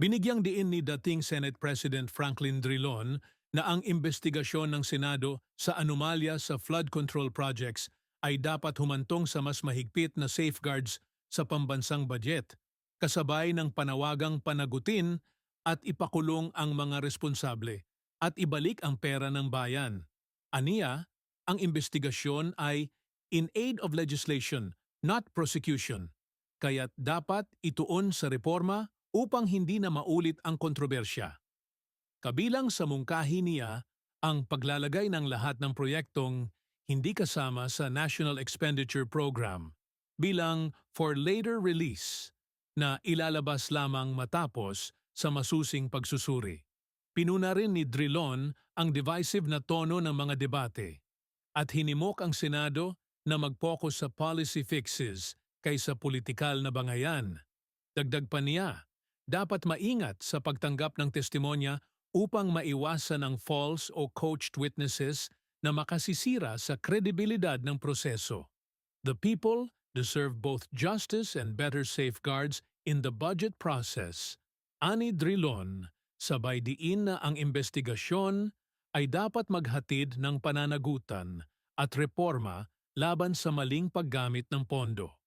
Binigyang diin ni dating Senate President Franklin Drilon na ang investigasyon ng Senado sa anomalya sa flood control projects ay dapat humantong sa mas mahigpit na safeguards sa pambansang budget, kasabay ng panawagang panagutin at ipakulong ang mga responsable at ibalik ang pera ng bayan. Aniya, ang investigasyon ay in aid of legislation, not prosecution. Kaya't dapat ituon sa reforma upang hindi na maulit ang kontrobersya. Kabilang sa mungkahi niya ang paglalagay ng lahat ng proyektong hindi kasama sa National Expenditure Program bilang for later release na ilalabas lamang matapos sa masusing pagsusuri. Pinuna rin ni Drilon ang divisive na tono ng mga debate at hinimok ang Senado na mag-focus sa policy fixes kaysa politikal na bangayan. Dagdag pa niya, dapat maingat sa pagtanggap ng testimonya upang maiwasan ang false o coached witnesses na makasisira sa kredibilidad ng proseso. The people deserve both justice and better safeguards in the budget process. Ani Drilon, sabay diin na ang investigasyon ay dapat maghatid ng pananagutan at reforma laban sa maling paggamit ng pondo.